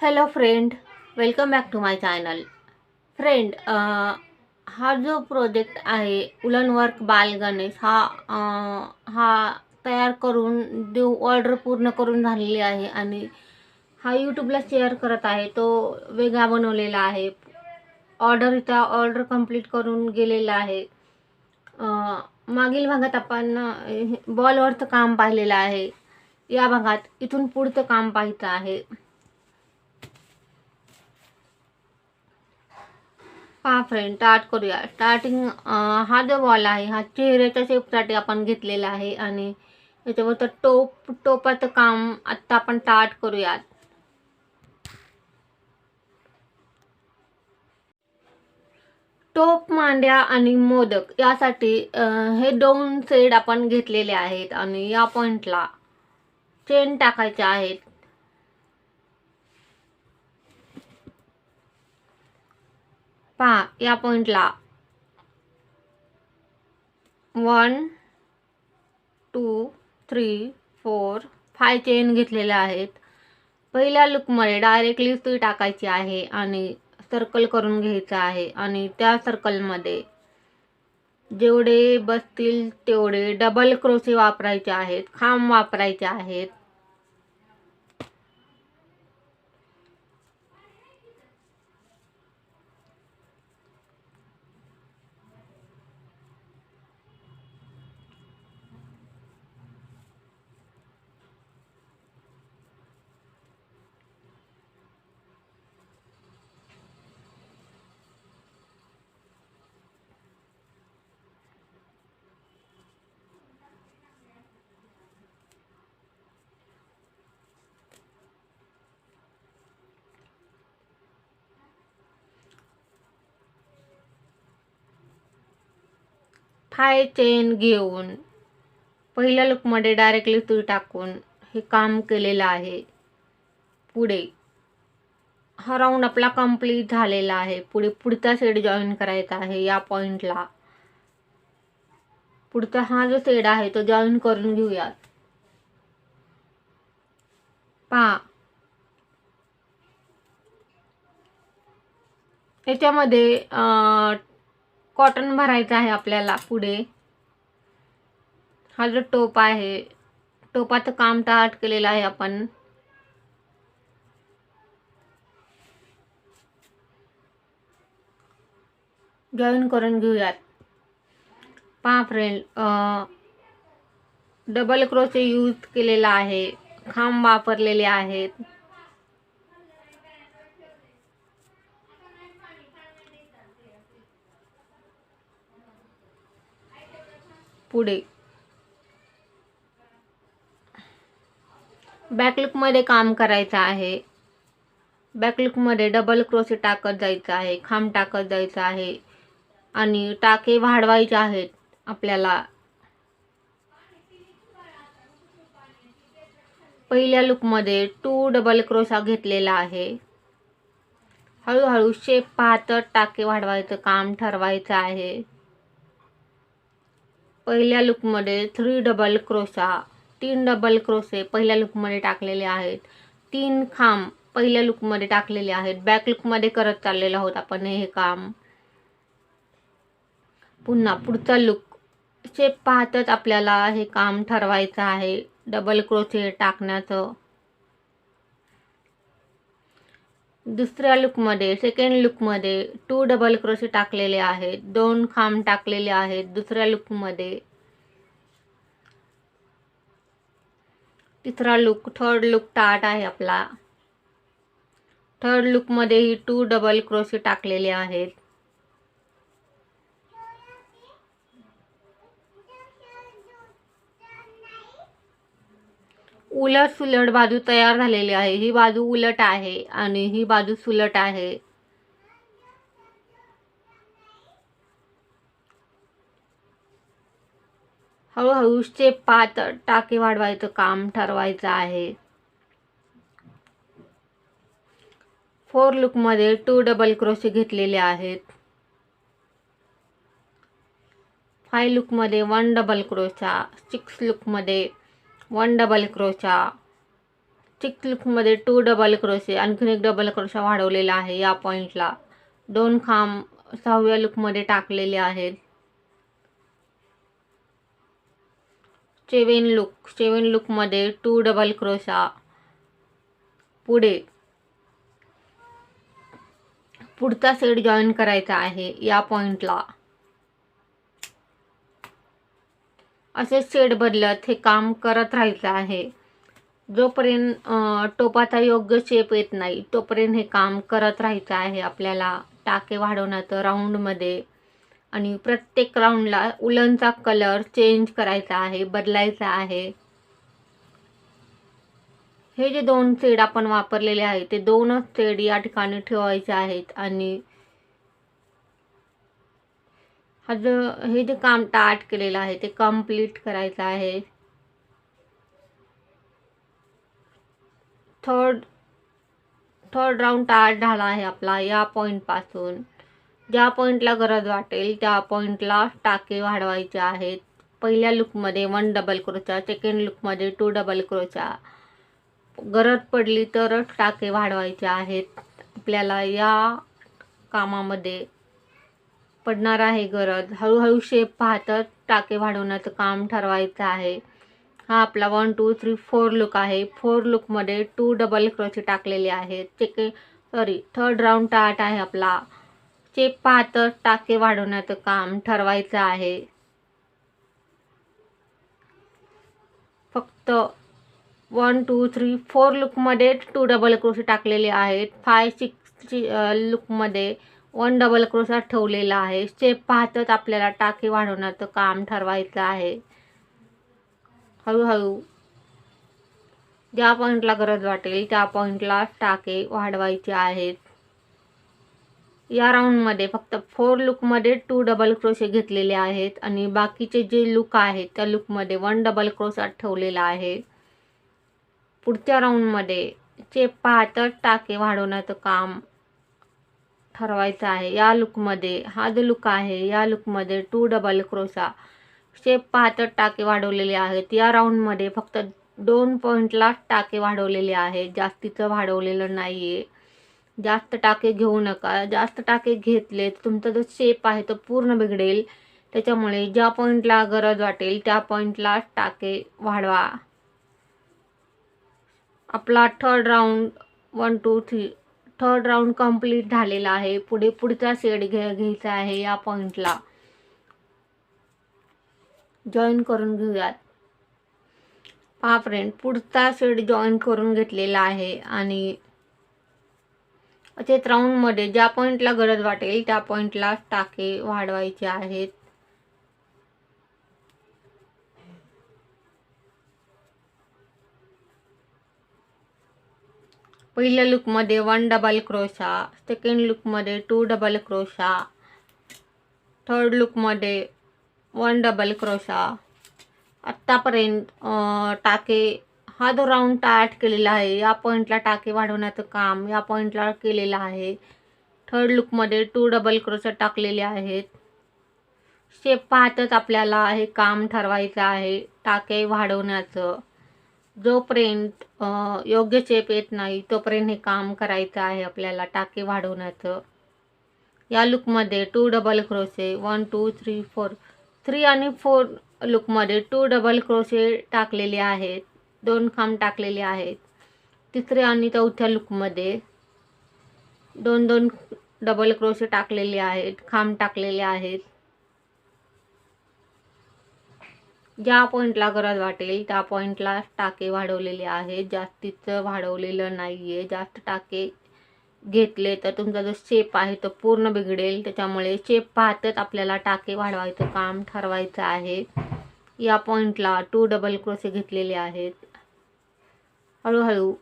Hello friend welcome back to my channel friend हा जो project आहे उलन वर्क बाल गणेश हा uh, हा तयार करून देऊ ऑर्डर पूर्ण करून झालेली आहे आणि हा यूट्यूबला शेअर करत आहे. तो वेगळा बनवलेला आहे. ऑर्डर इथं ऑर्डर कंप्लीट करून गेलेला आहे. Uh, मागील भागात आपण uh, बॉलवरचं काम पाहिलेलं आहे. या भागात इथून पुढचं काम पाहायचं आहे. पहा फ्रेंड स्टार्ट करूया. स्टार्टिंग हा जो बॉल आहे हा चेहऱ्याच्या शेपसाठी आपण घेतलेला आहे आणि याच्यावर टोप टोपाचं काम आत्ता आपण स्टार्ट करूयात. टोप मांड्या आणि मोदक यासाठी हे दोन सेड आपण घेतलेले आहेत आणि या पॉईंटला चेन टाकायचे आहेत. पहा या पॉईंटला one two three four five chain घेतलेल्या आहेत. पहिल्या लुकमध्ये डायरेक्टली सुई टाकायची आहे आणि सर्कल करून घ्यायचं आहे आणि त्या सर्कलमध्ये जेवढे बसतील तेवढे डबल क्रोसे वापरायचे आहेत खांब वापरायचे आहेत. हाय चेन घेऊन पहिल्या लुकमध्ये डायरेक्टली सुई टाकून हे काम केलेलं आहे. पुढे हा राऊंड आपला कंप्लीट झालेला आहे. पुढे पुढचा सेड जॉईन करायचा आहे या पॉईंटला पुढचा हा जो सेड आहे तो जॉईन करून घेऊयात. पहा. याच्यामध्ये कॉटन भरायचं आहे आपल्याला पुढे. हा जो टोप आहे टोपाचं काम स्टार्ट केलेलं आहे आपण. जॉईन करून घेऊयात. पहा फ्रेंड डबल क्रोचे यूज केलेला आहे. खांब वापरलेले आहेत. पुढे. बॅकलुकमध्ये काम करायचं आहे. बॅकलुकमध्ये डबल क्रोसे टाकत जायचं आहे खांब टाकत जायचं आहे आणि टाके वाढवायचे आहेत आपल्याला. पहिल्या लुकमध्ये टू डबल क्रोशा घेतलेला आहे. हळूहळू शेप पाहत टाके वाढवायचं काम ठरवायचं आहे. पहिल्या लुकमध्ये थ्री डबल क्रोशा तीन डबल क्रोशे पहिल्या लुकमध्ये टाकलेले आहेत. तीन खांब पहिल्या लुकमध्ये टाकलेले आहेत. बॅक लुकमध्ये करत चाललेलो आहोत आपण हे काम पुन्हा पुढचा लुक. शेप पाहतच आपल्याला हे काम ठरवायचं आहे. डबल क्रोशे टाकण्याचं. दुसऱ्या लुकमध्ये सेकंड लुकमध्ये टू डबल क्रोशे टाकलेले आहेत. दोन खांब टाकलेले आहेत दुसऱ्या लुकमध्ये तिसरा लुक थर्ड लुक टाट आहे आपला. थर्ड लुकमध्येही टू डबल क्रोशे टाकलेले आहेत. उलट सुलट बाजू तयार झालेली आहे. ही बाजू उलट आहे आणि ही बाजू सुलट आहे. हळूहळू स्टेप पाहत टाके वाढवायचं काम ठरवायचं आहे. फोर लुकमध्ये टू डबल क्रोशे घेतलेले आहेत. फाय लुकमध्ये वन डबल क्रोशा सिक्स लुकमध्ये वन डबल क्रोशा चिक लुकमध्ये टू डबल क्रोशे आणखीन एक डबल क्रोशा वाढवलेला आहे या पॉईंटला दोन खांब सहाव्या लुकमध्ये टाकलेले आहेत. चेवेन लुक चेवेन लुकमध्ये टू डबल क्रोशा पुढे पुढचा सेट जॉईन करायचा आहे या पॉईंटला असे शेड बदलत हे काम करत राहायचं आहे. जोपर्यंत टोपाचा योग्य शेप येत नाही तोपर्यंत हे काम करत राहायचं आहे आपल्याला टाके वाढवण्याचं राऊंडमध्ये आणि प्रत्येक राऊंडला उलनचा कलर चेंज करायचा आहे बदलायचा आहे. हे जे दोन शेड आपण वापरलेले आहे ते दोनच शेड या ठिकाणी ठेवायचे आहेत. आणि हा जो हे जे काम टाट केलेलं आहे ते कंप्लीट करायचं आहे. थर्ड थर्ड राऊंड टाट झाला आहे आपला या पॉईंटपासून ज्या पॉईंटला गरज वाटेल त्या पॉईंटला टाके वाढवायचे आहेत. पहिल्या लुकमध्ये वन डबल क्रोचा सेकंड लुकमध्ये टू डबल क्रोचा गरज पडली तरच टाके वाढवायचे आहेत. आपल्याला या कामामध्ये पडणार आहे गरज. हळूहळू शेप पाहतात टाके वाढवण्याचं काम ठरवायचं आहे. हा आपला one two three four loop आहे. फोर लुकमध्ये टू डबल क्रोचे टाकलेले आहेत. चेके सॉरी थर्ड राऊंड टाट आहे आपला. शेप पाहतच टाके वाढवण्याचं काम ठरवायचं आहे. फक्त वन टू थ्री फोर लुकमध्ये टू डबल क्रोशे टाकलेले आहेत. फाय सिक्स लुकमध्ये वन डबल क्रोशा ठेवलेला आहे. स्टेप पाहतच आपल्याला टाके वाढवण्याचं काम ठरवायचं आहे. हळूहळू ज्या पॉईंटला गरज वाटेल त्या पॉईंटला टाके वाढवायचे आहेत. या राऊंडमध्ये फक्त फोर लुकमध्ये टू डबल क्रोशे घेतलेले आहेत आणि बाकीचे जे लुक आहेत त्या लुकमध्ये वन डबल क्रोशा ठेवलेला आहे. पुढच्या राऊंडमध्ये चेप पाहतच टाके वाढवण्याचं काम ठरवायचं आहे. या लुकमध्ये हा जो लुक आहे या लुकमध्ये टू डबल क्रोसा शेप पाहतच टाके वाढवलेले आहेत. या राऊंडमध्ये फक्त दोन पॉईंटला टाके वाढवलेले आहेत. जास्तीचं वाढवलेलं नाही आहे जास्त टाके घेऊ नका. जास्त टाके घेतले तर तुमचा जो शेप आहे तो पूर्ण बिघडेल. त्याच्यामुळे ज्या पॉईंटला गरज वाटेल त्या पॉईंटला टाके वाढवा. आपला third round one two three third round complete झालेला आहे. पुढे पुढचा सेट घे घ्यायचा आहे या पॉईंटला जॉईन करून घेऊयात. पहा फ्रेंड पुढचा सेट जॉईन करून घेतलेला आहे आणि असेच राऊंडमध्ये ज्या पॉईंटला गरज वाटेल त्या पॉईंटला टाके वाढवायचे आहेत. पहिल्या लुकमध्ये वन डबल क्रोशा सेकंड लुकमध्ये टू डबल क्रोशा थर्ड लुकमध्ये वन डबल क्रोशा. आत्तापर्यंत टाके हा जो राऊंड टाट केलेला आहे या पॉईंटला टाके वाढवण्याचं काम या पॉईंटला केलेलं आहे. थर्ड लुकमध्ये टू डबल क्रोशा टाकलेले आहेत. शेप पाहतच आपल्याला हे काम ठरवायचं आहे टाके वाढवण्याचं. जोपर्यंत योग्य चेप येत नाही तोपर्यंत हे काम करायचं आहे आपल्याला टाके वाढवण्याचं. या लुकमध्ये two double crochet one two three four three आणि फोर लुकमध्ये टू डबल क्रोशे टाकलेले आहेत. दोन खांब टाकलेले आहेत. तिसऱ्या आणि चौथ्या लुकमध्ये दोन दोन डबल क्रोशे टाकलेले आहेत खांब टाकलेले आहेत. ज्या पॉईंटला गरज वाटेल त्या पॉईंटला टाके वाढवलेले आहेत. जास्तीचं वाढवलेलं नाही आहे जास्त टाके घेतले तर तुमचा जो शेप आहे तो पूर्ण बिघडेल. त्याच्यामुळे शेप पाहतच आपल्याला टाके वाढवायचं काम ठरवायचं आहे. या पॉईंटला टू डबल क्रोसे घेतलेले आहेत. हळूहळू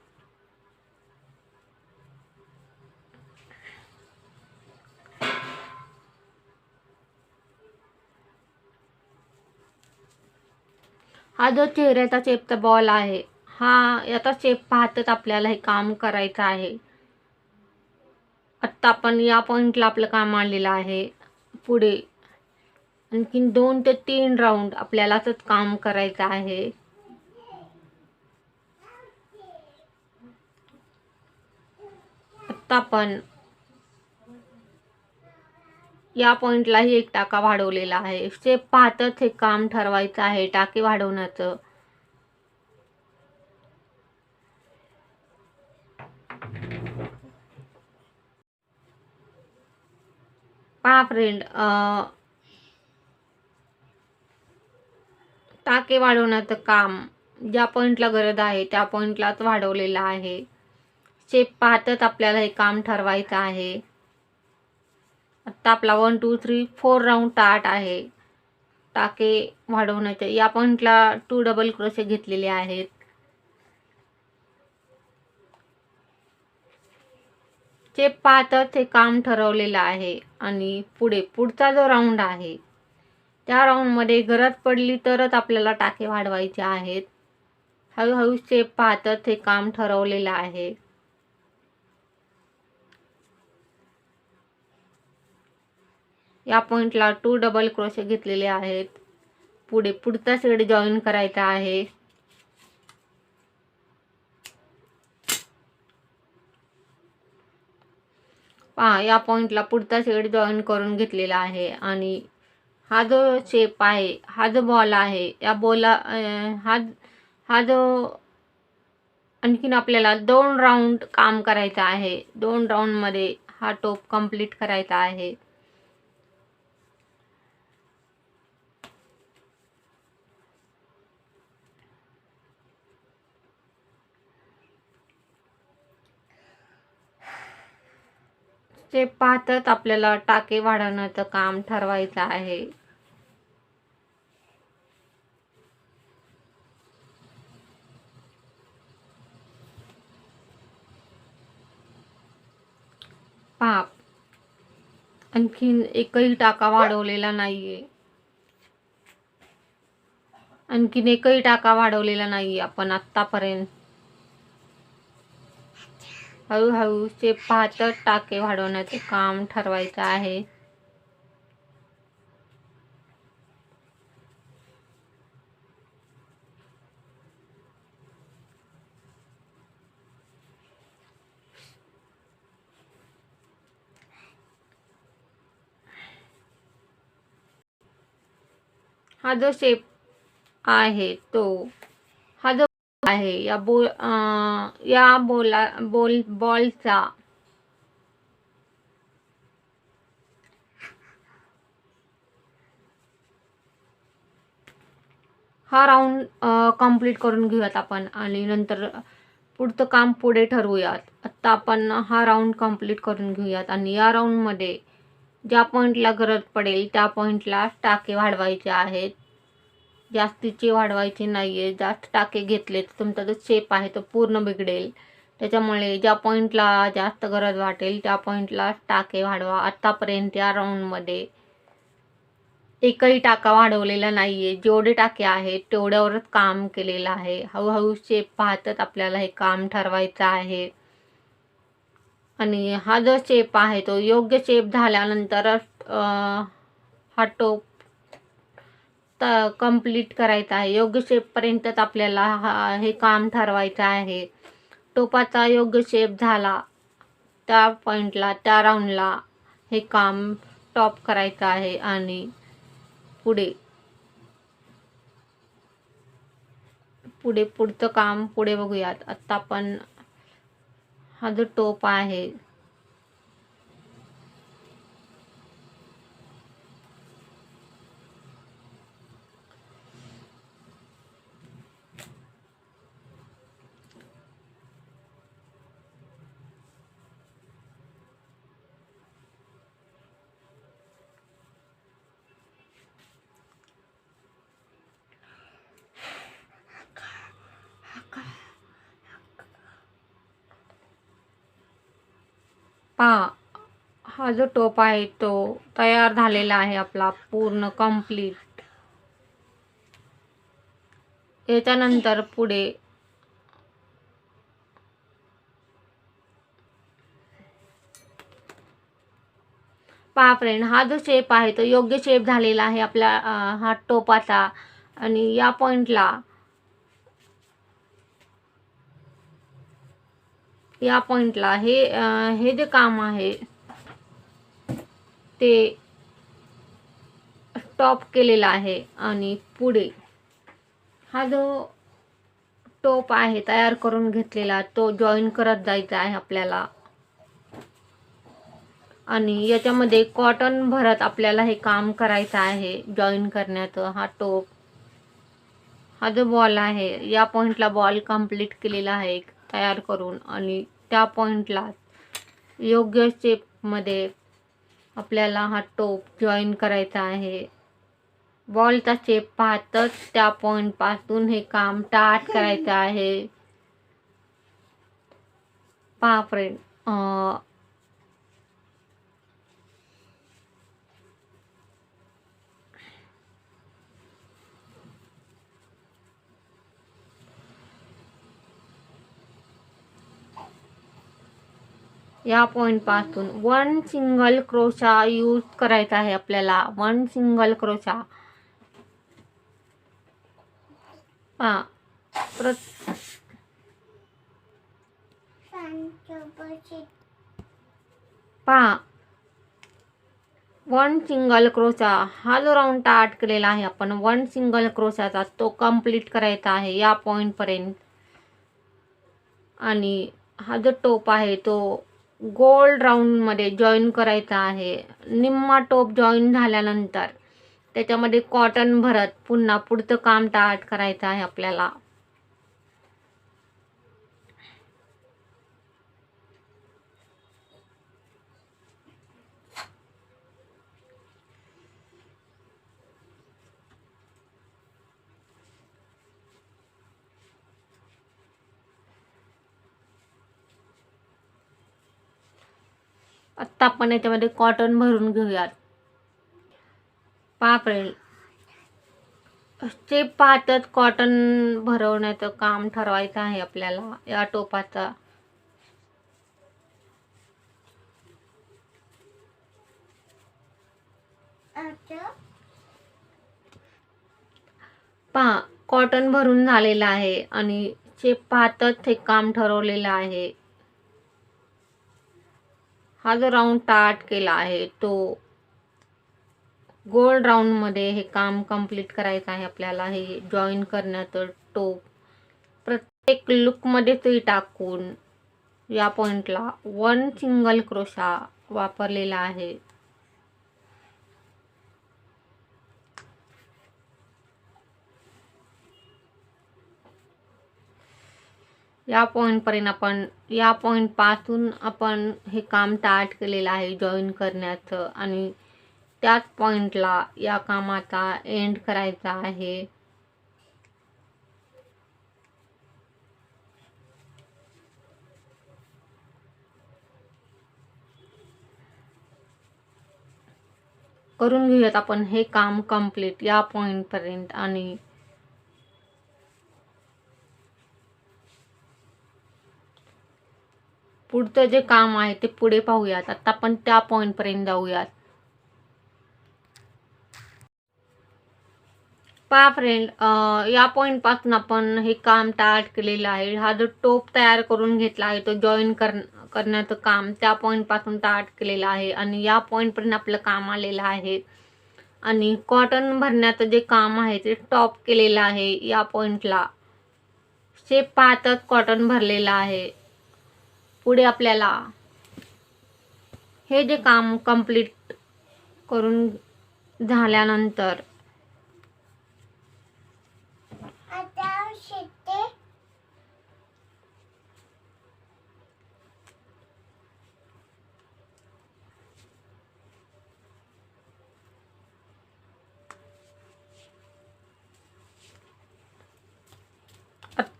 हा जो चेहऱ्याचा चेपचा बॉल आहे हा याचा चेप पाहतच आपल्याला हे काम करायचं आहे. आत्ता आपण या पॉईंटला आपलं काम आणलेलं आहे. पुढे आणखीन दोन ते तीन राऊंड आपल्याला असंच काम करायचं आहे. आत्ता आपण या पॉईंटलाही एक टाका वाढवलेला आहे. स्टेप पाहतच हे काम ठरवायचं आहे टाके वाढवण्याचं. पहा फ्रेंड टाके वाढवण्याचं काम ज्या पॉईंटला गरज आहे त्या पॉईंटलाच वाढवलेलं आहे. स्टेप पाहतच आपल्याला हे काम ठरवायचं आहे. आत्ता आपला one two three four round टाट आहे. टाके वाढवण्याचे. या पॉईंटला टू डबल क्रोशे घेतलेले आहेत. चेप पाहतात हे काम ठरवलेलं आहे. आणि पुढे पुढचा जो राऊंड आहे त्या राऊंडमध्ये गरज पडली तरच आपल्याला टाके वाढवायचे आहेत. हळूहळू स्टेप पाहतात हे काम ठरवलेलं आहे. या पॉईंटला टू डबल क्रोशे घेतलेले आहेत. पुढे पुढचा शेड जॉईन करायचा आहे. पहा या पॉईंटला पुढचा शेड जॉईन करून घेतलेला आहे आणि हा जो शेप आहे हा जो बॉल आहे या बॉला हा हा जो आणखीन आपल्याला दोन राऊंड काम करायचं आहे. दोन राऊंडमध्ये हा टोप कंप्लीट करायचा आहे. ते पाहतात आपल्याला टाके वाढवण्याचं काम ठरवायचं आहे. पाप. आणखीन एकही टाका वाढवलेला नाहीये. आणखीन एकही टाका वाढवलेला नाहीये आपण आत्तापर्यंत. हळूहळू ते पातळ टाके वाढवण्याचे काम ठरवायचं आहे. हा जो शेप आहे तो आहे. या बोल या बोला बोल बॉलचा. हा राऊंड कंप्लीट करून घेऊयात आपण आणि नंतर पुढचं काम पुढे ठरवूयात. आत्ता आपण हा राऊंड कंप्लीट करून घेऊयात आणि या राऊंडमध्ये ज्या पॉईंटला गरज पडेल त्या पॉईंटला टाके वाढवायचे आहेत. जास्तीचे वाढवायचे नाही आहे जास्त टाके घेतले तर तुमचा जो शेप आहे तो पूर्ण बिघडेल. त्याच्यामुळे ज्या पॉईंटला जास्त गरज वाटेल त्या पॉईंटला टाके वाढवा. आत्तापर्यंत या राऊंडमध्ये एकही टाका वाढवलेला नाही आहे जेवढे टाके आहेत तेवढ्यावरच काम केलेलं आहे. हळूहळू शेप पाहतच आपल्याला हे काम ठरवायचं आहे. आणि हा जो शेप आहे तो योग्य शेप झाल्यानंतरच हा टोप त कंप्लीट करायचा आहे. योग्य शेपपर्यंतच आपल्याला हा हे काम ठरवायचं आहे. टोपाचा योग्य शेप झाला त्या पॉईंटला त्या राऊंडला हे काम टॉप करायचं आहे आणि पुढे पुढे पुढचं काम पुढे बघूयात. आत्ता आपण हा जो टोप आहे पहा हा जो टोप आहे तो तयार झालेला आहे आपला पूर्ण कंप्लीट याच्यानंतर पुढे पहा फ्रेंड हा जो शेप आहे तो योग्य शेप झालेला आहे आपल्या हा टोपाचा. आणि या पॉईंटला या पॉईंटला हे हे जे काम आहे ते टॉप केलेला आहे आणि पुढे हा जो टोप आहे तयार करून घेतलेला तो जॉईन करत जायचा आहे आपल्याला. आणि याच्यामध्ये कॉटन भरत आपल्याला हे काम करायचं आहे जॉईन करण्याचं. हा टोप हा जो बॉल आहे या पॉईंटला बॉल कंप्लीट केलेला आहे तयार करून आणि त्या पॉईंटला योग्य शेपमध्ये आपल्याला हा टोप जॉईन करायचा आहे. बॉलचा शेप पाहतच त्या पॉईंटपासून हे काम स्टार्ट करायचं आहे. पहा फ्रेंड या पॉईंटपासून वन सिंगल क्रोशा यूज करायचा आहे आपल्याला. वन सिंगल क्रोशा पहा पहा. वन सिंगल क्रोशा हा जो राऊंड स्टार्ट केलेला आहे आपण वन सिंगल क्रोशाचा तो कंप्लीट करायचा आहे या पॉईंटपर्यंत आणि हा जो टोप आहे तो गोल्ड राऊंडमध्ये जॉईन करायचा आहे. निम्मा टोप जॉईन झाल्यानंतर त्याच्यामध्ये कॉटन भरत पुन्हा पुढचं काम टाट करायचं आहे आपल्याला. आत्ता आपण याच्यामध्ये कॉटन भरून घेऊयात. फ्रेंड स्टेप पाहतच कॉटन भरवण्याचं काम ठरवायचं आहे आपल्याला या टोपाचा. पहा कॉटन भरून झालेलं आहे आणि शेप पाहतच हे काम ठरवलेलं आहे. हा जो राऊंड स्टार्ट केला आहे तो गोल्ड राऊंडमध्ये हे काम कंप्लीट करायचं आहे आपल्याला हे जॉईन करण्याचं टोप प्रत्येक लुकमध्ये ते टाकून या पॉईंटला वन सिंगल क्रोशा वापरलेला आहे. या पॉईंटपर्यंत आपण या पॉईंटपासून आपण हे काम स्टार्ट केलेलं आहे जॉईन करण्याचं. आणि त्याच पॉईंटला या कामाचा एंड करायचा आहे. करून घेऊयात आपण हे काम कंप्लीट या पॉईंटपर्यंत आणि पुढचं जे काम आहे ते पुढे पाहूयात. आता आपण त्या पॉईंटपर्यंत जाऊयात. पहा फ्रेंड या पॉईंटपासून आपण हे काम स्टार्ट केलेलं आहे. हा जो टोप तयार करून घेतला आहे तो जॉईन कर करण्याचं काम त्या पॉईंटपासून स्टार्ट केलेलं आहे. आणि या पॉईंटपर्यंत आपलं काम आलेलं आहे. आणि कॉटन भरण्याचं जे काम आहे ते टॉप केलेलं आहे या पॉईंटला शेप पाहतच कॉटन भरलेलं आहे. पुढे आपल्याला हे जे काम कंप्लीट करून झाल्यानंतर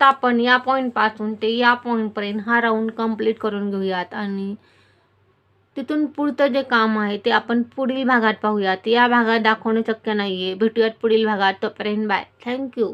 आता आपण या पॉईंटपासून ते या पॉईंटपर्यंत हा राऊंड कंप्लीट करून घेऊयात. आणि तिथून पुढचं जे काम आहे ते आपण पुढील भागात पाहूयात. या भागात दाखवणं शक्य नाही आहे भेटूयात पुढील भागात. तोपर्यंत बाय थँक्यू